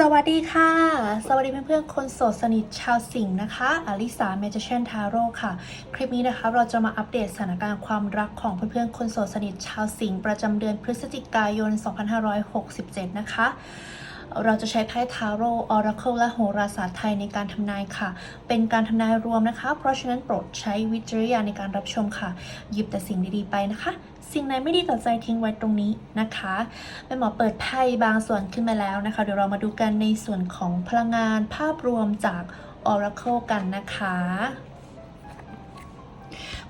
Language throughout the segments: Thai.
สวัสดีค่ะ สวัสดีเพื่อนๆคนโสดสนิทชาวสิงห์นะคะอลิสาเมจิเชนทาโร่ค่ะ คลิปนี้นะคะเราจะมาอัปเดตสถานการณ์ความรักของเพื่อนๆคนโสดสนิทชาวสิงห์ประจำเดือนพฤศจิกายน 2567 นะคะ เราจะใช้ไพ่ทาโร่ออราเคิลและโหราศาสตร์ไทยในการทำนายค่ะ เป็นการทำนายรวมนะคะ เพราะฉะนั้นโปรดใช้วิจารณญาณในการรับชมค่ะ หยิบแต่สิ่งดีๆไปนะคะ สิ่งไหนไม่ดีต่อใจทิ้งไว้ตรงนี้นะคะแม่หมอเปิดไพ่บางส่วนขึ้นมาแล้วนะคะ เดี๋ยวเรามาดูกันในส่วนของพลังงานภาพรวมจาก Oracle กันนะคะ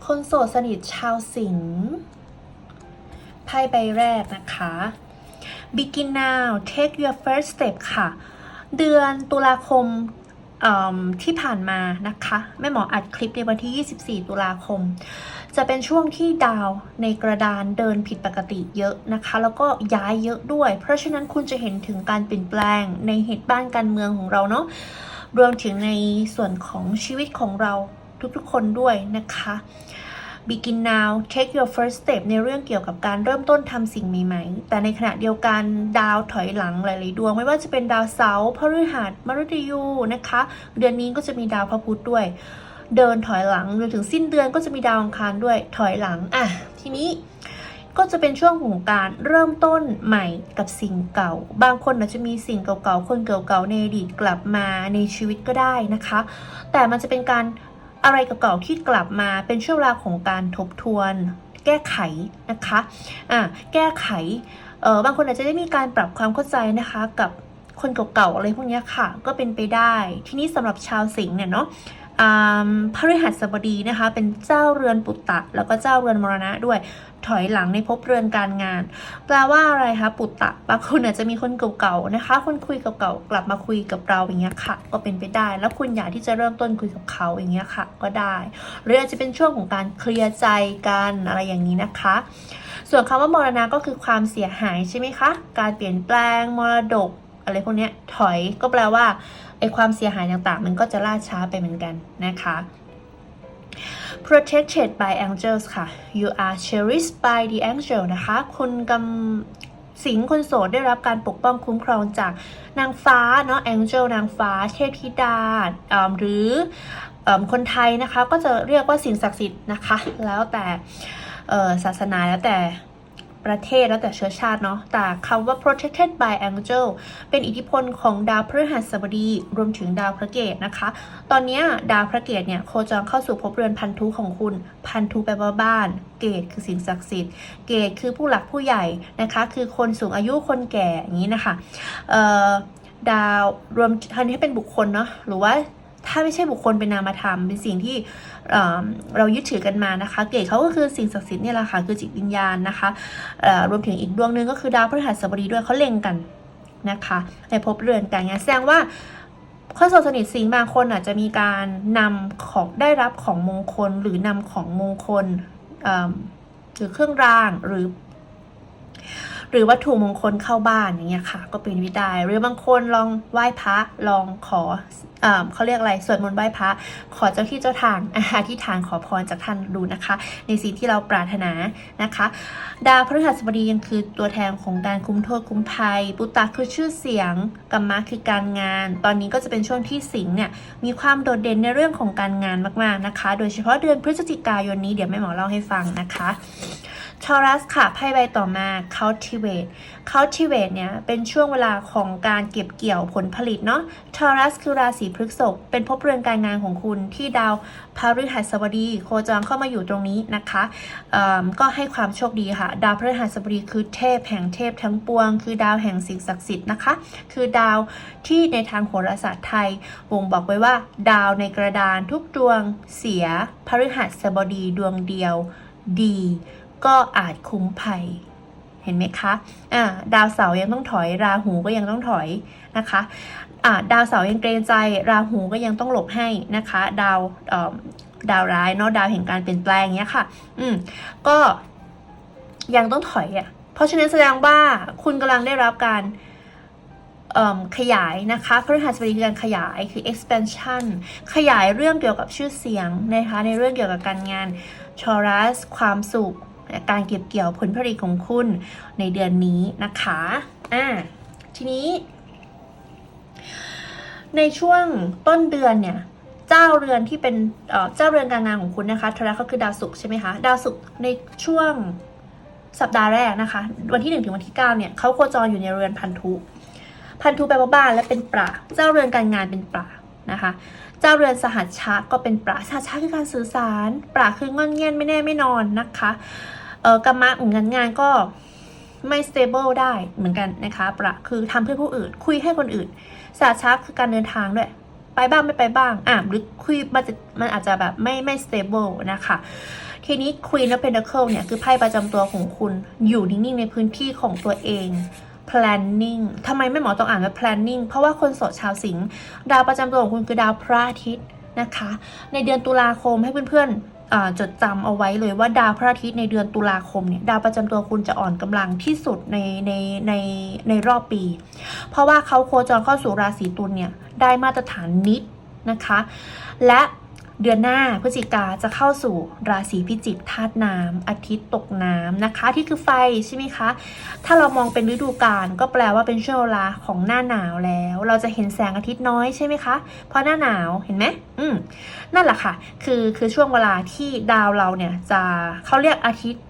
คนโสดสนิทชาวสิงห์ไพ่ใบแรกนะคะ Begin now take your first step ค่ะ เดือนตุลาคมที่ผ่านมานะคะแม่หมออัดคลิปในวันที่ 24 ตุลาคม จะเป็นช่วงที่ดาวในกระดานเดินผิดปกติเยอะนะคะ แล้วก็ย้ายเยอะด้วย เพราะฉะนั้นคุณจะเห็นถึงการเปลี่ยนแปลงในเหตุบ้านการเมืองของเราเนาะรวมถึงในส่วนของชีวิตของเราทุกๆคนด้วยนะคะ Begin now take your first step ในเรื่องเกี่ยวกับการเริ่มต้นทำสิ่งใหม่ๆ แต่ในขณะเดียวกันดาวถอยหลังหลายๆดวง ไม่ว่าจะเป็นดาวเสาร์พฤหัสมฤตยูนะคะ เดือนนี้ก็จะมีดาวพระพุธด้วย เดินถอยหลังจนถึงสิ้นเดือนก็จะมีดาวอังคารด้วยถอยหลังอะทีนี้ก็จะเป็นช่วงของการเริ่มต้นใหม่กับสิ่งเก่า บางคนอาจจะมีสิ่งเก่าๆ คนเก่าๆ ในอดีตกลับมาในชีวิตก็ได้นะคะ แต่มันจะเป็นการ อะไรเก่าๆที่กลับมาเป็นช่วงเวลาของการทบทวน แก้ไขนะคะอ่าแก้ไขเออบางคนอาจจะได้มีการปรับความเข้าใจนะคะกับคนเก่าๆอะไรพวกนี้ค่ะ ก็เป็นไปได้ ทีนี้สำหรับชาวสิงห์เนี่ยเนาะพระฤหัสบดีนะคะ เป็นเจ้าเรือนปุตตะ แล้วก็เจ้าเรือนมรณะด้วย ถอยหลังในภพเรือนการงาน แปลว่าอะไรคะปุตตะบางคนอาจจะมีคนเก่าๆนะคะ คนคุยเก่าๆกลับมาคุยกับเราอย่างเงี้ยค่ะ ก็เป็นไปได้ แล้วคุณอยากที่จะเริ่มต้นคุยกับเขาอย่างเงี้ยค่ะ ก็ได้ หรืออาจจะเป็นช่วงของการเคลียร์ใจกันอะไรอย่างนี้นะคะ ส่วนคำว่ามรณะก็คือความเสียหายใช่ไหมคะ การเปลี่ยนแปลงมรดกอะไรพวกเนี้ยถอยก็แปลว่าไอความเสียหายต่างๆ มันก็จะล่าช้าไปเหมือนกันนะคะ protected by angels ค่ะ you are cherished by the angel นะคะ คุณกำสิงคนโสดได้รับการปกป้องคุ้มครองจากนางฟ้าเนาะ angel นางฟ้า เทพธิดา หรืออคนไทยนะคะ ก็จะเรียกว่าสิ่งศักดิ์สิทธิ์นะคะ แล้วแต่ศาสนาแล้วแต่ ประเทศแล้วแต่เชื้อชาติเนาะ แต่คำว่า protected by angel เป็นอิทธิพลของดาวพฤหัสบดีรวมถึงดาวพระเกตนะคะ ตอนนี้ดาวพระเกตเนี่ยโคจรเข้าสู่ภพเรือนพันธุของคุณ พันธุแปลว่าบ้าน เกตคือสิ่งศักดิ์สิทธิ์ เกตคือผู้หลักผู้ใหญ่นะคะ คือคนสูงอายุคนแก่อย่างนี้นะคะ ดาวรวมทันให้เป็นบุคคลเนาะ หรือว่า ถ้าไม่ใช่บุคคลเป็นนามธรรม เป็นสิ่งที่เเรายึดถือกันมานะคะ เกตเขาก็คือสิ่งศักดิ์สิทธิ์เนี่ยแหละค่ะคือจิตวิญญาณนะคะรวมถึงอีกดวงหนึ่งก็คือดาวพฤหัสบดีด้วยเขาเล็งกันนะคะในภพเรือนการงานแสดงว่าคนโสสนิทสิงบางคนอาจจะมีการนำของได้รับของมงคลหรือนำของมงคลเอิ่มหรือเครื่องรางหรือ หรือวัตถุมงคลเข้าบ้านอย่างเงี้ยค่ะ ก็เป็นวิได้หรือบางคนลองไหว้พระลองขอเอมเขาเรียกอะไรสวดมนต์ไหว้พระขอเจ้าที่เจ้าทางอธิษฐานขอพรจากท่านดูนะคะ ในสิ่งที่เราปรารถนานะคะ ดาวพฤหัสบดียังคือตัวแทนของการคุ้มโทษคุ้มภัย ปุตตะคือชื่อเสียงกัมมะคือการงาน ตอนนี้ก็จะเป็นช่วงที่สิงห์เนี่ยมีความโดดเด่นในเรื่องของการงานมากๆนะคะ โดยเฉพาะเดือนพฤศจิกายนนี้เดี๋ยวแม่หมอเล่าให้ฟังนะคะ ทอรัสค่ะไพ่ใบต่อมา cultivate cultivate เนี่ยเป็นช่วงเวลาของการเก็บเกี่ยวผลผลิตเนาะทอรัสคือราศีพฤษภเป็นภพเรือนการงานของคุณที่ดาวพฤหัสบดี โคจรเข้ามาอยู่ตรงนี้นะคะก็ให้ความโชคดีค่ะ ดาวพฤหัสบดีคือเทพแห่งเทพทั้งปวง คือดาวแห่งสิ่งศักดิ์สิทธิ์นะคะ คือดาวที่ในทางโหราศาสตร์ไทยบ่งบอกไว้ว่า ดาวในกระดานทุกดวงเสียพฤหัสบดีดวงเดียวดี ก็อาจคุ้มภัย เห็นไหมคะอ่าดาวเสาร์ยังต้องถอย ราหูก็ยังต้องถอยนะคะอ่าดาวเสาร์ยังเกรงใจ ราหูก็ยังต้องหลบให้นะคะ ดาวดาวร้ายเนาะดาวแห่งการเปลี่ยนแปลงเงี้ยค่ะ อืมก็ยังต้องถอยอะ่ะ เพราะฉะนั้นแสดงว่าคุณกำลังได้รับการขยายนะคะพฤหัสบดีคือการขยายคือ expansion ขยายเรื่องเกี่ยวกับชื่อเสียงนะคะในเรื่องเกี่ยวกับการงานชอรัสความสุข การเก็บเกี่ยวผลผลิตของคุณในเดือนนี้นะคะอ่าทีนี้ ในช่วงต้นเดือนเนี่ยเจ้าเรือนที่เป็นเจ้าเรือนการงานของคุณนะคะทาระก็คือดาวศุกร์ใช่ไหมคะดาวศุกร์ในช่วงสัปดาห์แรกนะคะ วันที่1ถึงวันที่9เนี่ยเขาโคจรอยู่ในเรือนพันธุพันธุแปลว่าบ้านและเป็นปราเจ้าเรือนการงานเป็นปรานะคะ เจ้าเรือนสหัชชะก็เป็นปราสหัชชะคือการสื่อสารปราคืองอนเงียนไม่แน่ไม่นอนนะคะ เออกรรมะเหมือนกันงานก็ไม่ stable ได้เหมือนกันนะคะประคือทำเพื่อผู้อื่น คุยให้คนอื่นสาชักคือการเดินทางด้วย ไปบ้างไม่ไปบ้างอะหรือคุยมันจะมันอาจจะแบบไม่ไม่ stable นะคะทีนี้ Queen of Pentacle เนี่ยคือไพ่ประจำตัวของคุณอยู่นิ่งๆในพื้นที่ของตัวเอง planning ทำไมไม่หมอต้องอ่านว่า planning เพราะว่าคนโสดชาวสิงห์ดาวประจำตัวของคุณคือดาวพระอาทิตย์นะคะ ในเดือนตุลาคมให้เพื่อนๆ จดจำเอาไว้เลยว่าดาวพระอาทิตย์ในเดือนตุลาคมเนี่ยดาวประจำตัวคุณจะอ่อนกำลังที่สุดในในในในรอบปี เพราะว่าเขาโคจรเข้าสู่ราศีตุลเนี่ยได้มาตรฐานนิดนะคะ และ เดือนหน้าพฤศจิกาจะเข้าสู่ราศีพิจิกธาตุน้ำอาทิตย์ตกน้ำนะคะ ที่คือไฟใช่ไหมคะ ถ้าเรามองเป็นฤดูกาลก็แปลว่าเป็นช่วงเวลาของหน้าหนาวแล้ว เราจะเห็นแสงอาทิตย์น้อยใช่ไหมคะเพราะหน้าหนาวเห็นไหมอืมนั่นแหละค่ะ คือคือช่วงเวลาที่ดาวเราเนี่ยจะเขาเรียกอาทิตย์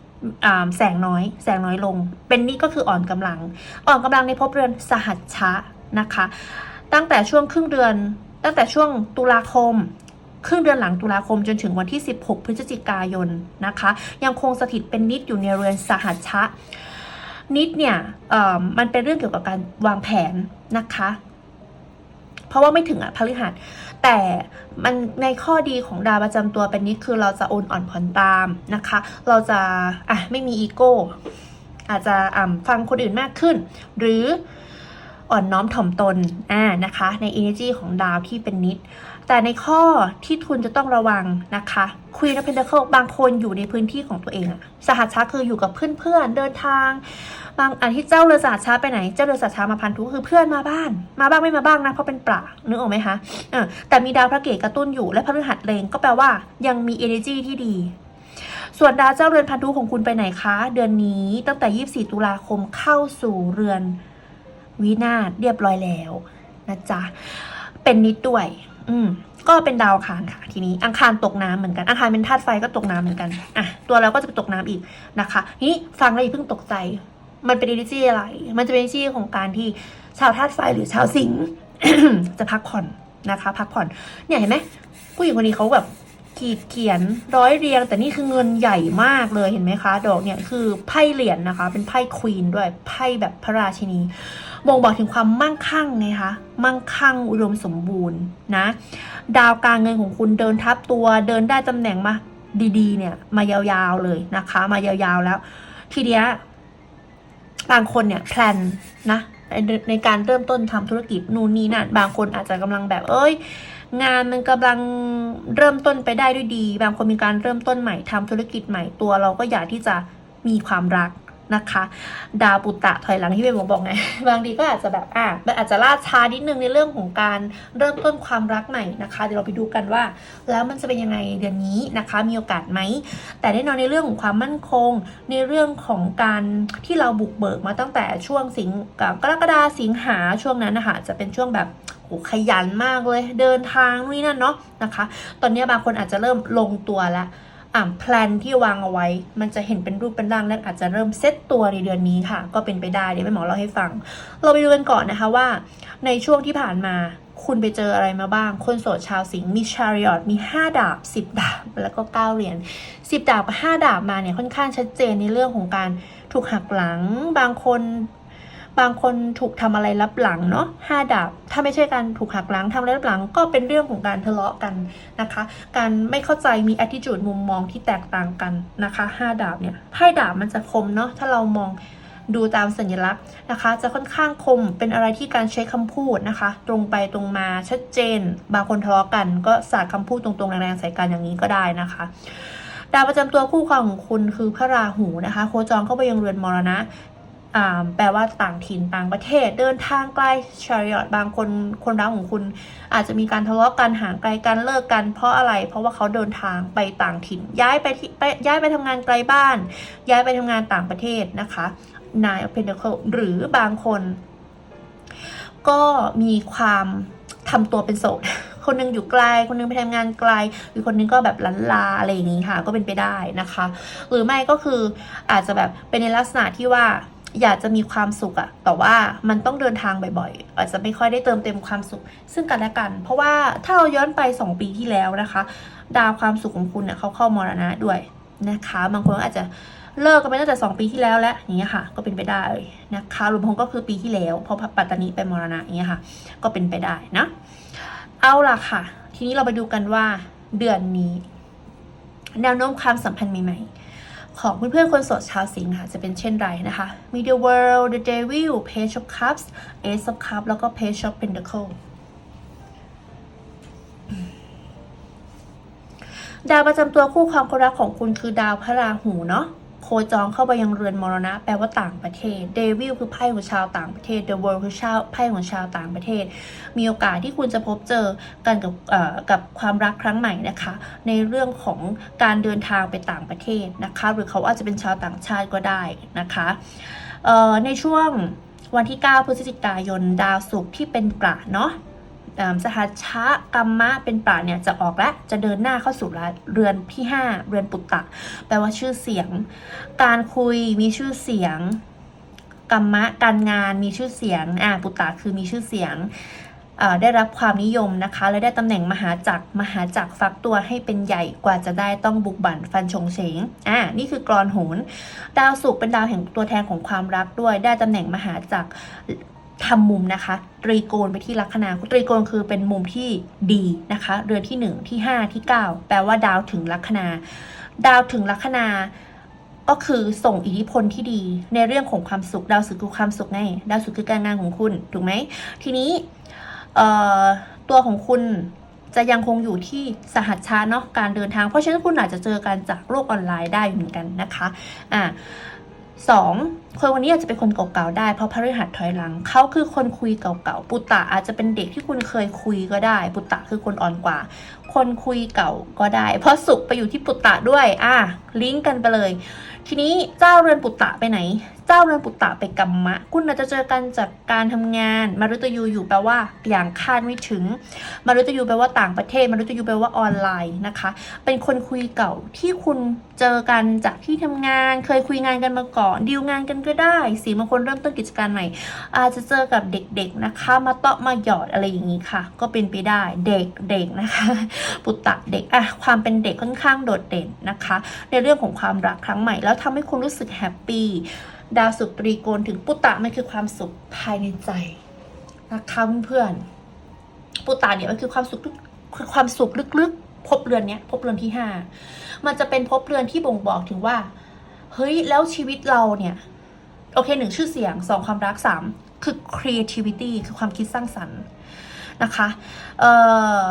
แสงน้อย แสงน้อยลง เป็นนี่ก็คืออ่อนกำลัง อ่อนกำลังในภพเรือนสหัชชะนะคะ ตั้งแต่ช่วงครึ่งเดือนตั้งแต่ช่วงตุลาคม ครึ่งเดือนหลังตุลาคมจนถึงวันที่ 16 พฤศจิกายนนะคะ ยังคงสถิตเป็นนิดอยู่ในเรือนสหัชชะ นิดเนี่ยมันเป็นเรื่องเกี่ยวกับการวางแผนนะคะ เพราะว่าไม่ถึงอะพฤหัส แต่มันในข้อดีของดาวประจำตัวเป็นนิดคือเราจะโอนอ่อนผ่อนตามนะคะ เราจะอะไม่มีอีโก้อาจจะฟังคนอื่นมากขึ้น หรืออ่อนน้อมถ่อมตนอ่านะคะ ใน energy ของดาวที่เป็นนิด แต่ในข้อที่ทุนจะต้องระวังนะคะ Queen of Pentacles บางคนอยู่ในพื้นที่ของตัวเองอะสหัชชาคืออยู่กับเพื่อนๆเดินทาง บางอันที่เจ้าเรือสหัชชาไปไหน เจ้าเรือสหัชชามาพันธุคือเพื่อนมาบ้าน มาบ้างไม่มาบ้างนะเพราะเป็นปลานึกออกไหมคะเออแต่มีดาวพระเกตกระตุ้นอยู่และพฤหัสเลงก็แปลว่ายังมี energy ที่ดี ส่วนดาวเจ้าเรือนพันธุของคุณไปไหนคะ เดือนนี้ตั้งแต่ 24 ตุลาคมเข้าสู่เรือนวินาศเรียบร้อยแล้วนะจ๊ะเป็นนิดด้วย อืมก็เป็นดาวอังคารค่ะ ทีนี้อังคารตกน้ำเหมือนกันอังคารเป็นธาตุไฟก็ตกน้ำเหมือนกันอะตัวเราก็จะไปตกน้ำอีกนะคะทีนี้ฟังแล้วอย่าเพิ่งตกใจ มันเป็น energy อะไร มันจะเป็น energy ของการที่ชาวธาตุไฟหรือชาวสิงห์จะพักผ่อนนะคะ พักผ่อนเนี่ยเห็นไหมผู้หญิงคนนี้เขาแบบขีดเขียนร้อยเรียง แต่นี่คือเงินใหญ่มากเลยเห็นไหมคะ ดอกเนี่ยคือไพ่เหรียญนะคะ เป็นไพ่ควีนด้วยไพ่แบบพระราชินี บ่งบอกถึงความมั่งคั่งไงคะ มั่งคั่งอุดมสมบูรณ์นะ ดาวการเงินของคุณเดินทับตัวเดินได้ตำแหน่งมาดีๆ เนี่ยมายาวๆเลยนะคะ มายาวๆแล้ว ทีเดียบางคนเนี่ยแพลนนะในในการเริ่มต้นทำธุรกิจนู่นนี่นั่นบางคนอาจจะกำลังแบบ เอ้ย งานมันกำลังเริ่มต้นไปได้ด้วยดี บางคนมีการเริ่มต้นใหม่ทำธุรกิจใหม่ตัว เราก็อยากที่จะมีความรัก นะคะ ดาวปุตตะถอยหลังที่เป็นบอกบอกไง บางทีก็อาจจะแบบอะมันอาจจะล่าช้านิดนึงในเรื่องของการเริ่มต้นความรักใหม่นะคะ เดี๋ยวเราไปดูกันว่า แล้วมันจะเป็นยังไงเดือนนี้นะคะ มีโอกาสไหม แต่แน่นอนในเรื่องของความมั่นคง ในเรื่องของการที่เราบุกเบิกมาตั้งแต่ช่วงสิงกรกฎาสิงหาช่วงนั้นนะคะจะเป็นช่วงแบบโหขยันมากเลย เดินทางนู่นนี่นั่นเนาะนะคะ ตอนนี้บางคนอาจจะเริ่มลงตัวแล้ว อ่าแพลนที่วางเอาไว้ มันจะเห็นเป็นรูปเป็นร่างและอาจจะเริ่มเซตตัวในเดือนนี้ค่ะ ก็เป็นไปได้เดี๋ยวแม่หมอเล่าให้ฟัง เราไปดูกันก่อนนะคะว่า ในช่วงที่ผ่านมาคุณไปเจออะไรมาบ้าง คนโสดชาวสิงห์มีชาริอตมี 5 ดาบ 10 ดาบ แล้วก็ 9 เหรียญ10 ดาบกับ5ดาบมาเนี่ยค่อนข้างชัดเจนในเรื่องของการถูกหักหลัง บางคน บางคนถูกทำอะไรรับหลังเนาะห้าดาบ ถ้าไม่ใช่การถูกหักหลังทำอะไรรับหลัง ก็เป็นเรื่องของการทะเลาะกันนะคะ การไม่เข้าใจมี attitude มุมมองที่แตกต่างกันนะคะห้าดาบเนี่ยไพ่ดาบมันจะคมเนาะถ้าเรามองดูตามสัญลักษณ์นะคะ จะค่อนข้างคมเป็นอะไรที่การใช้คำพูดนะคะ ตรงไปตรงมาชัดเจน บางคนทะเลาะกันก็สาดคำพูดตรงๆ แรงๆใส่กันอย่างนี้ก็ได้นะคะดาวประจำตัวคู่ครองของคุณคือพระราหูนะคะ โคจรเข้าไปยังเรือนมรณะ แปลว่าต่างถิ่นต่างประเทศ เดินทางไกลชาริอตบางคนคนรักของคุณ อาจจะมีการทะเลาะกันห่างไกลกันเลิกกันเพราะอะไร เพราะว่าเขาเดินทางไปต่างถิ่น ย้ายไปที่ไปย้ายไปทำงานไกลบ้าน ย้ายไปทำงานต่างประเทศนะคะนายเพนเดเคิลหรือบางคน ก็มีความทำตัวเป็นโสดคนหนึงอยู่ไกล คนหนึงไปทำงานไกลหรือคนนึงก็แบบลันลาอะไรอย่างนี้ค่ะ ก็เป็นไปได้นะคะ หรือไม่ก็คืออาจจะแบบเป็นในลักษณะที่ว่า อยากจะมีความสุขอะแต่ว่ามันต้องเดินทางบ่อยๆ อาจจะไม่ค่อยได้เติมเต็มความสุข ซึ่งกันและกัน เพราะว่าถ้าเราย้อนไป 2 ปีที่แล้วนะคะ ดาวความสุขของคุณเนี่ยเขาเข้ามรณะด้วยนะคะ บางคนอาจจะเลิกกันไปตั้งแต่ 2 ปีที่แล้วแล้วอย่างเงี้ยค่ะ ก็เป็นไปได้นะคะรวมพงก็คือปีที่แล้วเพราะปัตตานีไปมรณะอย่างเงี้ยค่ะ ก็เป็นไปได้นะ เอาล่ะค่ะ ทีนี้เราไปดูกันว่าเดือนนี้ แนวโน้มความสัมพันธ์ใหม่ๆ ของเพื่อนๆคนโสดชาวสิงห์ค่ะจะเป็นเช่นไรนะคะมี The World The Devil Page of Cups Ace of Cups แล้วก็ Page of Pentacle ดาวประจำตัวคู่ความรักของคุณคือดาวพระราหูเนาะ โคจรเข้าไปยังเรือนมรณะ แปลว่าต่างประเทศเดวิลคือไพ่ของชาวต่างประเทศ The World คือชาวไพ่ของชาวต่างประเทศ มีโอกาสที่คุณจะพบเจอกันกับกับความรักครั้งใหม่นะคะ ในเรื่องของการเดินทางไปต่างประเทศนะคะ หรือเขาอาจจะเป็นชาวต่างชาติก็ได้นะคะในช่วงวันที่ 9 พฤศจิกายนดาวศุกร์ที่เป็นปราเนาะ สหัชชะกรรมะเป็นปราเนี่ยจะออกและจะเดินหน้าเข้าสู่เรือนที่ 5 เรือนปุตตะ แปลว่าชื่อเสียง การคุยมีชื่อเสียง กรรมะการงานมีชื่อเสียงอ่าปุตตะคือมีชื่อเสียงได้รับความนิยมนะคะ และได้ตำแหน่งมหาจักรมหาจักรฟักตัวให้เป็นใหญ่กว่าจะได้ต้องบุกบั่นฟันชงเฉงอ่านี่คือกรอนโหนดาวศุกร์เป็นดาวแห่งตัวแทนของความรักด้วย ได้ตำแหน่งมหาจักร ทำมุมนะคะตรีโกณไปที่ลัคนาตรีโกณคือเป็นมุมที่ดีนะคะ เรือนที่ 1 ที่ 5 ที่ 9 แปลว่าดาวถึงลัคนา ดาวถึงลัคนาก็คือส่งอิทธิพลที่ดีในเรื่องของความสุข ดาวศุกร์คือความสุขไงดาวศุกร์คือการงานของคุณถูกไหมทีนี้ตัวของคุณจะยังคงอยู่ที่สหัชชาเนาะการเดินทาง เพราะฉะนั้นคุณอาจจะเจอกันจากโลกออนไลน์ได้เหมือนกันนะคะอ่า สองคนวันนี้อาจจะเป็นคนเก่าๆได้เพราะพฤหัสถอยหลังเขาคือคนคุยเก่าๆปุตตะอาจจะเป็นเด็กที่คุณเคยคุยก็ได้ ปุตตะคือคนอ่อนกว่า คนคุยเก่าก็ได้ เพราะสุขไปอยู่ที่ปุตตะด้วย อะลิงก์กันไปเลย ทีนี้เจ้าเรือนปุตตะไปไหน เจ้าเรือนปุตตะไปกัมมะ คุณอาจจะเจอกันจากการทำงาน มารุตยูอยู่แปลว่าอย่างคาดไม่ถึง มารุตยูแปลว่าต่างประเทศ มารุตยูแปลว่าออนไลน์นะคะ เป็นคนคุยเก่าที่คุณเจอกันจากที่ทำงาน เคยคุยงานกันมาก่อนดีลงานกันก็ได้ สีบางคนเริ่มต้นกิจการใหม่ อาจจะเจอกับเด็กๆนะคะ มาเตาะมาหยอดอะไรอย่างนี้ค่ะ ก็เป็นไปได้เด็กเด็กนะคะปุตตะเด็กอะความเป็นเด็กค่อนข้างโดดเด่นนะคะ ในเรื่องของความรักครั้งใหม่ แล้วทำให้คุณรู้สึกแฮปปี้ดาวสุกร์ตรีโกณถึงปุตตะมันคือความสุขภายในใจนะคะเพื่อนๆปุตตะเนี่ยมันคือความสุขคือความสุขลึกๆพบเรือนเนี้ยพบเรือนที่ห้ามันจะเป็นพบเรือนที่บ่งบอกถึงว่า เฮ้ยแล้วชีวิตเราเนี่ยโอเคหนึ่งชื่อเสียงสองความรักสามคือ creativity คือความคิดสร้างสรรค์นะคะ เอ่อ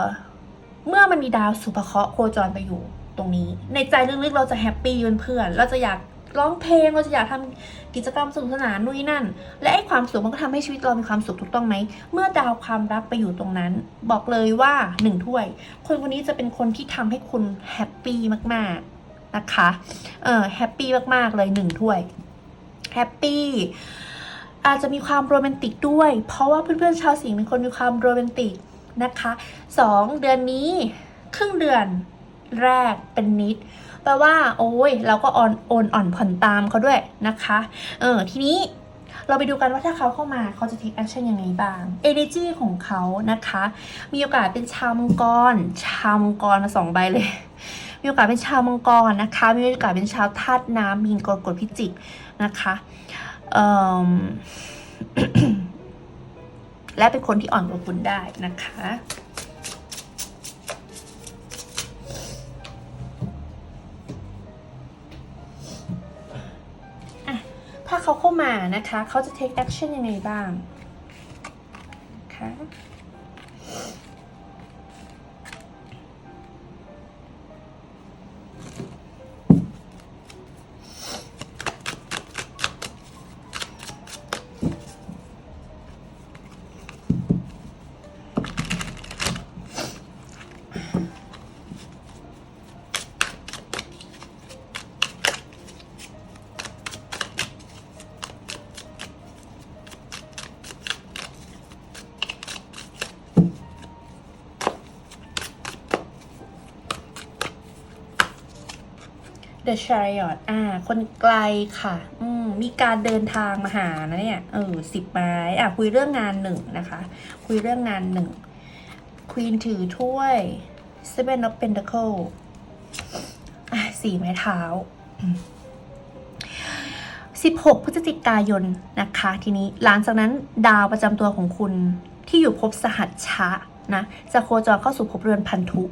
เมื่อมันมีดาวสุภเคราะห์โคจรไปอยู่ตรงนี้ ในใจลึกๆเราจะแฮปปี้เพื่อนๆเราจะอยากร้องเพลงเราจะอยากทำกิจกรรมสนุกสนานนู่นนั่น และไอ้ความสุขมันก็ทำให้ชีวิตเรามีความสุขถูกต้องไหม เมื่อดาวความรักไปอยู่ตรงนั้น บอกเลยว่าหนึ่งถ้วย คนคนนี้จะเป็นคนที่ทำให้คุณแฮปปี้มากๆนะคะเออแฮปปี้มากๆเลยหนึ่งถ้วยแฮปปี้อาจจะมีความโรแมนติกด้วย เพราะว่าเพื่อนๆชาวสิงห์เป็นคนมีความโรแมนติก นะคะสองเดือนนี้ครึ่งเดือนแรกเป็นนิดแปลว่าโอ้ยเราก็ออนโอนอ่อนผ่อนตามเขาด้วยนะคะเออทีนี้เราไปดูกันว่าถ้าเขาเข้ามาเขาจะ take action ยังไงบ้าง energy ของเขานะคะ มีโอกาสเป็นชาวมังกร ชาวมังกรมาสองใบเลย มีโอกาสเป็นชาวมังกรนะคะ มีโอกาสเป็นชาวธาตุน้ำมีนกรกฎพิจิกนะคะเอิ่ม และเป็นคนที่อ่อนกว่าคุณได้นะคะ ถ้าเขาเข้ามานะคะ เขาจะ take action ยังไงบ้างนะคะ The Chariot อ่า คนไกลค่ะ อืม มีการเดินทางมาหานะเนี่ย เออสิบไม้ อะ คุยเรื่องงานหนึ่งนะคะ คุยเรื่องงานหนึ่ง Queen ถือถ้วย Seven of Pentacle อะสี่ไม้เท้า16พฤศจิกายนนะคะ ทีนี้หลังจากนั้นดาวประจำตัวของคุณที่อยู่ภพสหัชชะนะจะโคจรเข้าสู่ภพเรือนพันธุ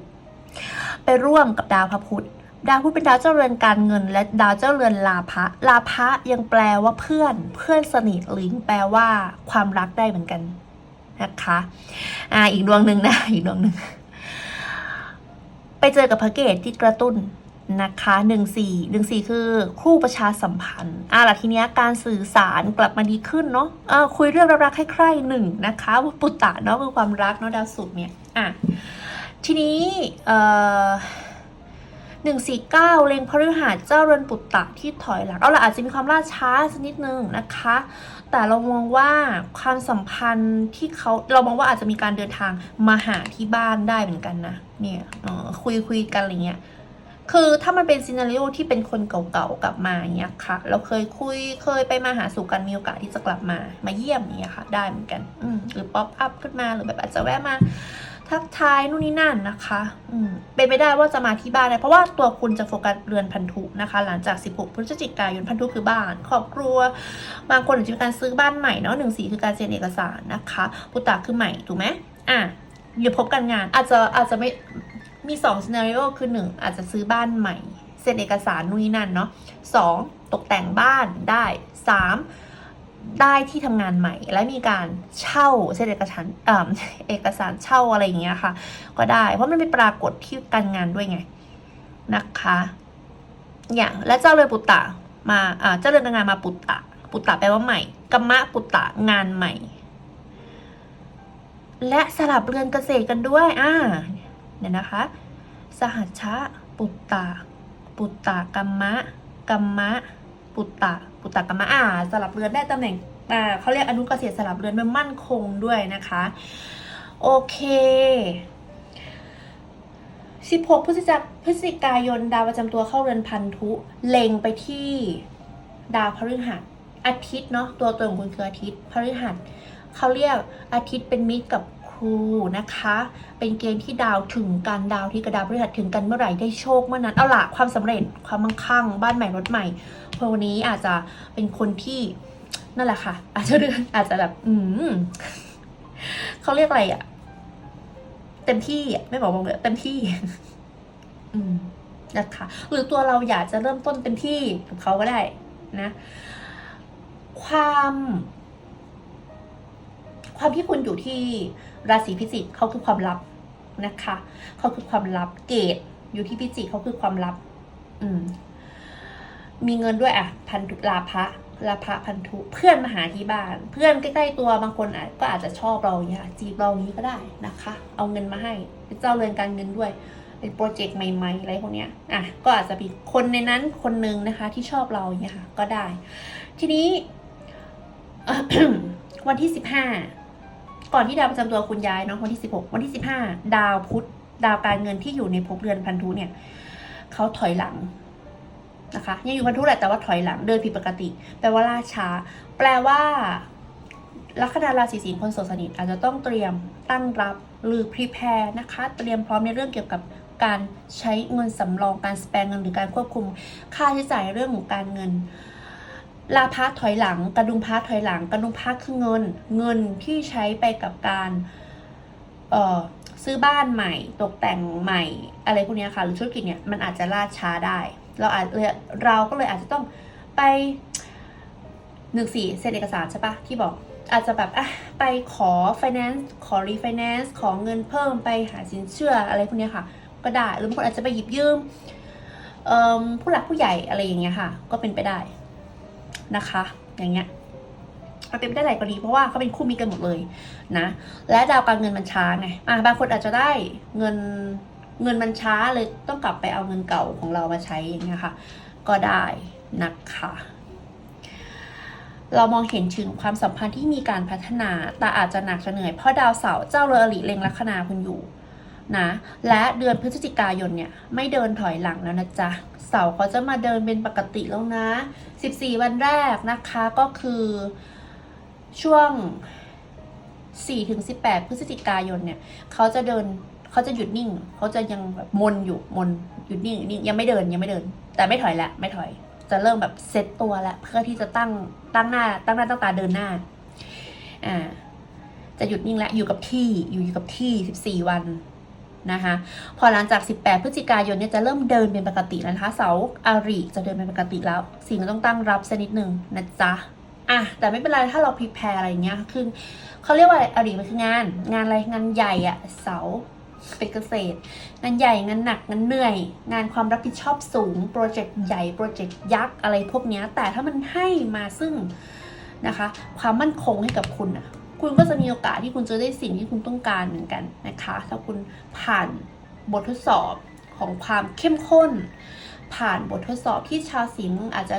ไปร่วมกับดาวพระพุธ ดาวพุธเป็นดาวเจ้าเรือนการเงิน และดาวเจ้าเรือนลาภะลาภะยังแปลว่าเพื่อน เพื่อนสนิทหรือแปลว่าความรักได้เหมือนกันนะคะอ่าอีกดวงหนึ่งนะอีกดวงหนึ่งไปเจอกับพระเกตที่กระตุ้นนะคะหนึ่งสี่หนึ่งสี่คือคู่ประชาสัมพันธ์อ่าล่ะทีเนี้ยการสื่อสารกลับมาดีขึ้นเนาะอ่าคุยเรื่องรักๆใคร่หนึ่งนะคะปุตตะเนาะคือความรักเนาะดาวศุกร์เนี่ยอะทีนี้เอ่อ หนึ่งสี่เก้าเล็งพฤหัสเจ้าเรือนปุตตะที่ถอยหลัง เอาละอาจจะมีความล่าช้าสักนิดนึงนะคะ แต่เรามองว่าความสัมพันธ์ที่เขาเรามองว่าอาจจะมีการเดินทางมาหาที่บ้านได้เหมือนกันนะเนี่ยคุยคุยกันอะไรเงี้ยคือถ้ามันเป็นซีนารีโอที่เป็นคนเก่าๆกลับมาเงี้ยค่ะ เราเคยคุยเคยไปมาหาสู่กันมีโอกาสที่จะกลับมามาเยี่ยมเงี้ยค่ะ ได้เหมือนกัน อืหรือป๊อปอัพขึ้นมาหรือแบบอาจจะแวะมา ทักทายนู่นนี่นั่นนะคะอืมเป็นไปได้ว่าจะมาที่บ้านเลยเพราะว่าตัวคุณจะโฟกัสเรือนพันธุนะคะ หลังจาก 16 พฤศจิกายนพันธุคือบ้าน ครอบครัว บางคนอาจจะมีการซื้อบ้านใหม่เนาะหนึ่งสีคือการเซ็นเอกสารนะคะปุตตะคือใหม่ถูกไหมอะอยู่พบกันงานอาจจะอาจจะไม่มีสองซีนารีโอคือหนึ่งอาจจะซื้อบ้านใหม่ เซ็นเอกสารนู่นนี่นั่นเนาะสองตกแต่งบ้านได้สาม ได้ที่ทำงานใหม่ และมีการเช่าเซ็นเอกสารเอกสารเช่าอะไรอย่างเงี้ยค่ะ ก็ได้ เพราะมันไปปรากฏที่การงานด้วยไงนะคะ อย่างและเจ้าเรือนปุตตะมาเจ้าเรือนงานมาปุตตะ ปุตตะแปลว่าใหม่กัมมะปุตตะงานใหม่ และสลับเรือนเกษตรกันด้วยอ่าเนี่ยนะคะ สหัชชะปุตตะ ปุตตะกัมมะกัมมะ ปุตตะปุตตะกัมมะอ่าสลับเรือนได้ตำแหน่งอ่าเขาเรียกอนุเกษตรสลับเรือนด้วยมั่นคงด้วยนะคะ โอเค 16 พฤศจิกพฤศจิกายนดาวประจำตัวเข้าเรือนพันธุ เล็งไปที่ดาวพฤหัสอาทิตย์เนาะตัวตนของคุณคืออาทิตย์พฤหัสเขาเรียกอาทิตย์เป็นมิตรกับูนะคะ เป็นเกณฑ์ที่ดาวถึงกันดาวที่กระดาวพฤหัสถึงกันเมื่อไหร่ได้โชคเมื่อนั้นเอาละความสำเร็จความมั่งคั่ง บ้านใหม่รถใหม่เพราะวันนี้อาจจะเป็นคนที่นั่นแหละค่ะ อาจจะเดือนอาจจะแบบอืมเขาเรียกอะไรอะเต็มที่ไม่บอกบอกเลยเต็มที่ อืมนะคะ หรือตัวเราอยากจะเริ่มต้นเต็มที่กับเขาก็ได้นะ ความ ความที่คุณอยู่ที่ ราศีพิจิกเขาคือความลับนะคะเขาคือความลับเกตอยู่ที่พิจิกเขาคือความลับ อืม มีเงินด้วยอะ พันธุลาภะลาภะพันธุเพื่อนมาหาที่บ้าน เพื่อนใกล้ๆตัวบางคนอาจก็อาจจะชอบเราอย่างเงี้ยจีบเราอย่างนี้ก็ได้นะคะ เอาเงินมาให้เป็นเจ้าเรือนการเงินด้วยเป็นโปรเจกต์ใหม่ๆอะไรพวกเนี้ยอะก็อาจจะมีคนในนั้นคนหนึ่งนะคะ ที่ชอบเราอย่างเงี้ยค่ะ ก็ได้ ทีนี้วันที่สิบห้า ก่อนที่ดาวประจำตัวคุณย้ายเนาะวันที่สิบหกวันที่สิบห้าดาวพุธดาวการเงินที่อยู่ในภพเรือนพันธุเนี่ยเขาถอยหลังนะคะยังอยู่พันธุแหละแต่ว่าถอยหลังเดินผิดปกติ แปลว่าล่าช้า แปลว่าลัคนาราศีสิงห์คนโสดสนิทอาจจะต้องเตรียมตั้งรับหรือ prepare นะคะ เตรียมพร้อมในเรื่องเกี่ยวกับการใช้เงินสำรองการสแปงเงินหรือการควบคุม ค่าใช้จ่ายเรื่องของการเงิน ลาพาถอยหลัง กระดุมพาถอยหลัง กระดุมพาคือเงิน เงินที่ใช้ไปกับการเอ่อซื้อบ้านใหม่ ตกแต่งใหม่ อะไรพวกนี้ค่ะหรือธุรกิจเนี่ยมันอาจจะล่าช้าได้ เราอาจเลยเราก็เลยอาจจะต้องไปหนึ่งสี่เซ็นเอกสารใช่ปะที่บอกอาจจะแบบอะไปขอ finance ขอ refinance ขอเงินเพิ่มไปหาสินเชื่ออะไรพวกนี้ค่ะ ก็ได้หรือบางคนอาจจะไปหยิบยืมผู้หลักผู้ใหญ่อะไรอย่างเงี้ยค่ะ ก็เป็นไปได้ นะคะ อย่างเงี้ยมันเป็นไปได้หลายกรณีเพราะว่าเขาเป็นคู่มิตรกันหมดเลยนะ และดาวการเงินมันช้าไงอะบางคนอาจจะได้เงินเงินมันช้าเลยต้องกลับไปเอาเงินเก่าของเรามาใช้อย่างเงี้ยค่ะ ก็ได้นะคะ เรามองเห็นถึงความสัมพันธ์ที่มีการพัฒนา แต่อาจจะหนักจะเหนื่อยเพราะดาวเสาร์เจ้าเรืออริเล็งลัคนาคุณอยู่นะ และเดือนพฤศจิกายนเนี่ยไม่เดินถอยหลังแล้วนะจ๊ะ เสาร์เขาจะมาเดินเป็นปกติแล้วนะ 14 วันแรกนะคะก็คือช่วง 4-18 พฤศจิกายนเนี่ยเขาจะเดินเขาจะหยุดนิ่ง เขาจะยังแบบมนอยู่มนหยุดนิ่งนิ่งยังไม่เดินยังไม่เดิน แต่ไม่ถอยละไม่ถอย จะเริ่มแบบเซตตัวล้วเพื่อที่จะตั้งตั้งหน้า ตั้งหน้าตั้งตาเดินหน้าอ่าจะหยุดนิ่งล้วอยู่กับที่อยู่อยู่กับที่ 14 วัน นะคะพอหลังจาก 18 พฤศจิกายนเนี่ยจะเริ่มเดินเป็นปกติแล้วนะคะเสาอาริจะเดินเป็นปกติแล้ว สิ่งที่ต้องตั้งรับสักนิดหนึ่งนะจ๊ะอะแต่ไม่เป็นไรถ้าเราพลิแพรอะไรเงี้ยคือเขาเรียกว่าอะไรอาริมันคืองาน งานอะไรงานใหญ่อะเสาเป็นเกษตร งานใหญ่งานหนักงานเหนื่อย งานความรับผิดชอบสูงโปรเจกต์ใหญ่โปรเจกต์ยักษ์อะไรพวกนี้แต่ถ้ามันให้มาซึ่งนะคะ ความมั่นคงให้กับคุณอะ คุณก็จะมีโอกาสที่คุณจะได้สิ่งที่คุณต้องการเหมือนกันนะคะ ถ้าคุณผ่านบททดสอบของความเข้มข้น ผ่านบททดสอบที่ชาวสิงห์อาจจะ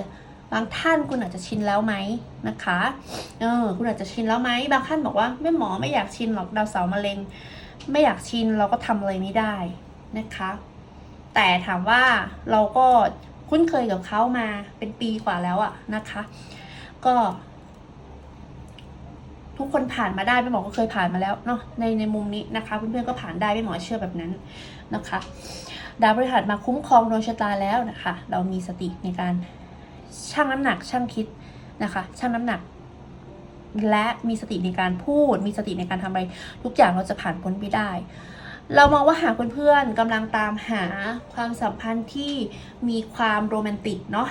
บางท่านคุณอาจจะชินแล้วไหมนะคะเออคุณอาจจะชินแล้วไหมบางท่านบอกว่าไม่หมอไม่อยากชินหรอกดาวเสาร์มะเร็ง ไม่อยากชินเราก็ทำอะไรไม่ได้นะคะ แต่ถามว่าเราก็คุ้นเคยกับเขามาเป็นปีกว่าแล้วอะนะคะ ก็ ทุกคนผ่านมาได้พี่หมอก็เคยผ่านมาแล้วเนาะในในมุมนี้นะคะเพื่อนๆก็ผ่านได้พี่หมอเชื่อแบบนั้นนะคะดาวพฤหัสมาคุ้มครองดวงชะตาแล้วนะคะ เรามีสติในการชั่งน้ำหนักชั่งคิดนะคะชั่งน้ำหนัก และมีสติในการพูด มีสติในการทำอะไร ทุกอย่างเราจะผ่านพ้นไปได้ เรามองว่าหากเพื่อนๆกำลังตามหาความสัมพันธ์ที่มีความโรแมนติกเนาะ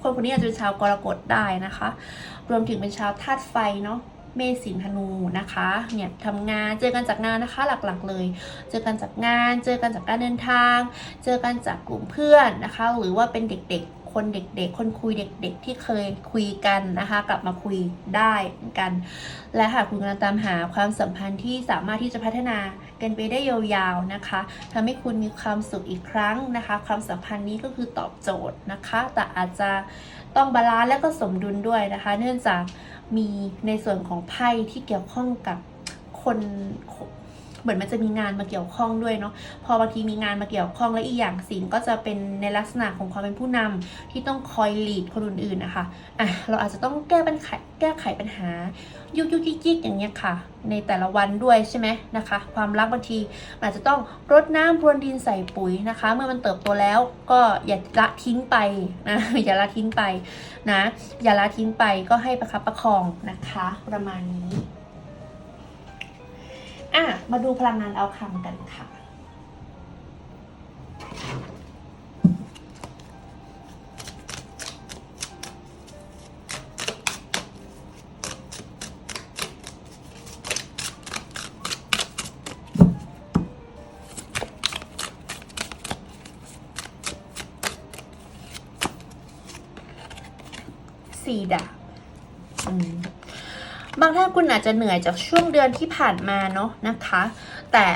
คนคนนี้อาจจะเป็นชาวกรกฎได้นะคะ รวมถึงเป็นชาวธาตุไฟเนาะ เมษสินธนูนะคะเนี่ยทำงานเจอกันจากงานนะคะหลักๆเลย เจอกันจากงาน เจอกันจากการเดินทาง เจอกันจากกลุ่มเพื่อนนะคะ หรือว่าเป็นเด็กๆ คนเด็กๆ คนคุยเด็ก ๆ ที่เคยคุยกันนะคะ กลับมาคุยได้เหมือนกัน และหากคุณกำลังตามหาความสัมพันธ์ที่สามารถที่จะพัฒนากันไปได้ยาวๆนะคะทำให้คุณมีความสุขอีกครั้งนะคะ ความสัมพันธ์นี้ก็คือตอบโจทย์นะคะ แต่อาจจะต้องบาลานซ์และก็สมดุลด้วยนะคะ เนื่องจาก มีในส่วนของไพ่ที่เกี่ยวข้องกับคนเหมือนมันจะมีงานมาเกี่ยวข้องด้วยเนาะพอบางทีมีงานมาเกี่ยวข้องและอีกอย่างสิ่งก็จะเป็นในลักษณะของความเป็นผู้นำที่ต้องคอยลีดคนอื่นๆนะคะอะเราอาจจะต้องแก้ปัญหาแก้ไขปัญหา ยุกยุกยิกยิกอย่างเงี้ยค่ะ ในแต่ละวันด้วยใช่ไหมนะคะ ความรักบางทีอาจจะต้องรดน้ำพรวนดินใส่ปุ๋ยนะคะ เมื่อมันเติบโตแล้วก็อย่าละทิ้งไปนะอย่าละทิ้งไปนะอย่าละทิ้งไปก็ให้ประคับประคองนะคะ ประมาณนี้อะมาดูพลังงานเอาคำกันค่ะางท่านคุณอาจจะเหนื่อยจากช่วงเดือนที่ผ่านมาเนาะนะคะ แต่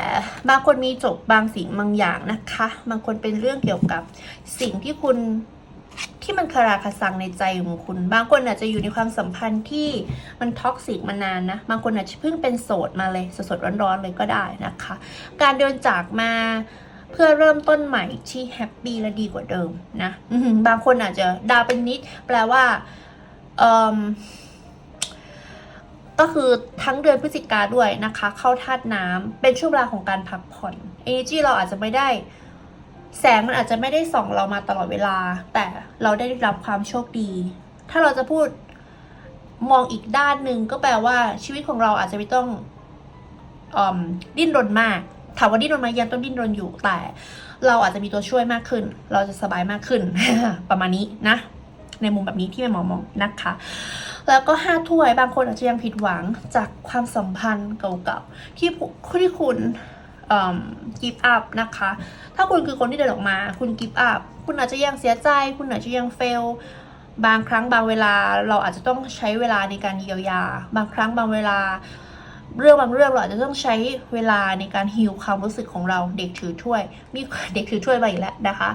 บางคนมีจบบางสิ่งบางอย่างนะคะ บางคนเป็นเรื่องเกี่ยวกับสิ่งที่คุณที่มันคาราคาซังในใจของคุณ บางคนอาจจะอยู่ในความสัมพันธ์ที่มันท็อกซิกมานานนะ บางคนอาจจะเพิ่งเป็นโสดมาเลย สดๆร้อนๆเลยก็ได้นะคะ การเดินจากมาเพื่อเริ่มต้นใหม่ที่แฮปปี้และดีกว่าเดิมนะ บางคนอาจจะดาวเป็นนิด แปลว่าเอ่อ ก็คือทั้งเดือนพฤศจิกาด้วยนะคะ เข้าธาตุน้ำเป็นช่วงเวลาของการพักผ่อน energy เราอาจจะไม่ได้ แสงมันอาจจะไม่ได้ส่องเรามาตลอดเวลา แต่เราได้รับความโชคดี ถ้าเราจะพูดมองอีกด้านหนึ่งก็แปลว่าชีวิตของเราอาจจะไม่ต้องอดิ้นรนมากถามว่าดิ้นรนไหมยังต้องดิ้นรนอยู่แต่ เราอาจจะมีตัวช่วยมากขึ้น เราจะสบายมากขึ้น ประมาณนี้นะ ในมุมแบบนี้ที่แม่หมอมองนะคะ แล้วก็ห้าถ้วยบางคนอาจจะยังผิดหวังจากความสัมพันธ์เก่าๆที่ที่คุณกิฟต์อัพนะคะ ถ้าคุณคือคนที่เดินออกมา คุณกิฟต์อัพคุณอาจจะยังเสียใจ คุณอาจจะยังเฟลบางครั้งบางเวลาเราอาจจะต้องใช้เวลาในการเยียวยา บางครั้งบางเวลา เรื่องบางเรื่องเราอาจจะต้องใช้เวลาในการฮิลความรู้สึกของเราเด็กถือถ้วย มีเด็กถือถ้วยมาอีกแล้วนะคะ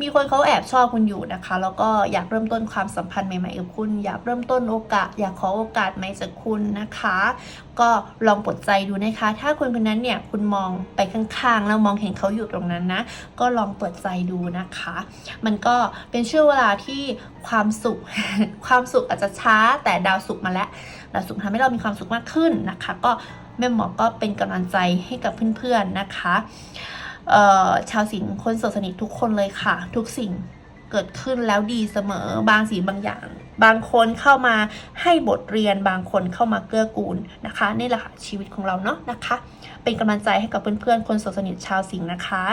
มีคนเขาแอบชอบคุณอยู่นะคะ แล้วก็อยากเริ่มต้นความสัมพันธ์ใหม่ๆกับคุณ อยากเริ่มต้นโอกาส อยากขอโอกาสใหม่จากคุณนะคะ ก็ลองปลดใจดูนะคะ ถ้าคนคนนั้นเนี่ยคุณมองไปข้างๆแล้วมองเห็นเขาอยู่ตรงนั้นนะก็ลองเปิดใจดูนะคะ มันก็เป็นช่วงเวลาที่ความสุข ความสุขอาจจะช้าแต่ดาวสุขมาแล้ว ดาวสุขทำให้เรามีความสุขมากขึ้นนะคะ ก็แม่หมอก็เป็นกำลังใจให้กับเพื่อนๆนะคะชาวสิงคนโสดสนิททุกคนเลยค่ะ ทุกสิ่งเกิดขึ้นแล้วดีเสมอบางสิ่งบางอย่าง บางคนเข้ามาให้บทเรียนบางคนเข้ามาเกื้อกูลนะคะนี่แหละค่ะชีวิตของเราเนาะนะคะ เป็นกำลังใจให้กับเพื่อนๆคนโสดสนิทชาวสิงนะคะ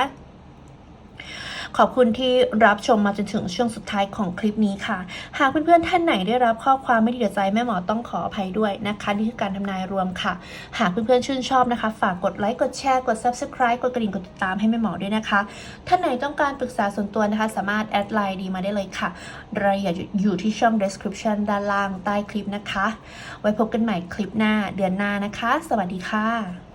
ขอบคุณที่รับชมมาจนถึงช่วงสุดท้ายของคลิปนี้ค่ะ หากเพื่อนๆท่านไหนได้รับข้อความไม่ดีใจแม่หมอต้องขออภัยด้วยนะคะนี่คือการทำนายรวมค่ะ หากเพื่อนๆชื่นชอบนะคะ ฝากกดไลค์กดแชร์กด subscribe กดกระดิ่งกดติดตามให้แม่หมอด้วยนะคะ ท่านไหนต้องการปรึกษาส่วนตัวนะคะ สามารถแอดไลน์ดีมาได้เลยค่ะรายละเอียดอยู่ที่ช่อง description ด้านล่างใต้คลิปนะคะ ไว้พบกันใหม่คลิปหน้าเดือนหน้านะคะ สวัสดีค่ะ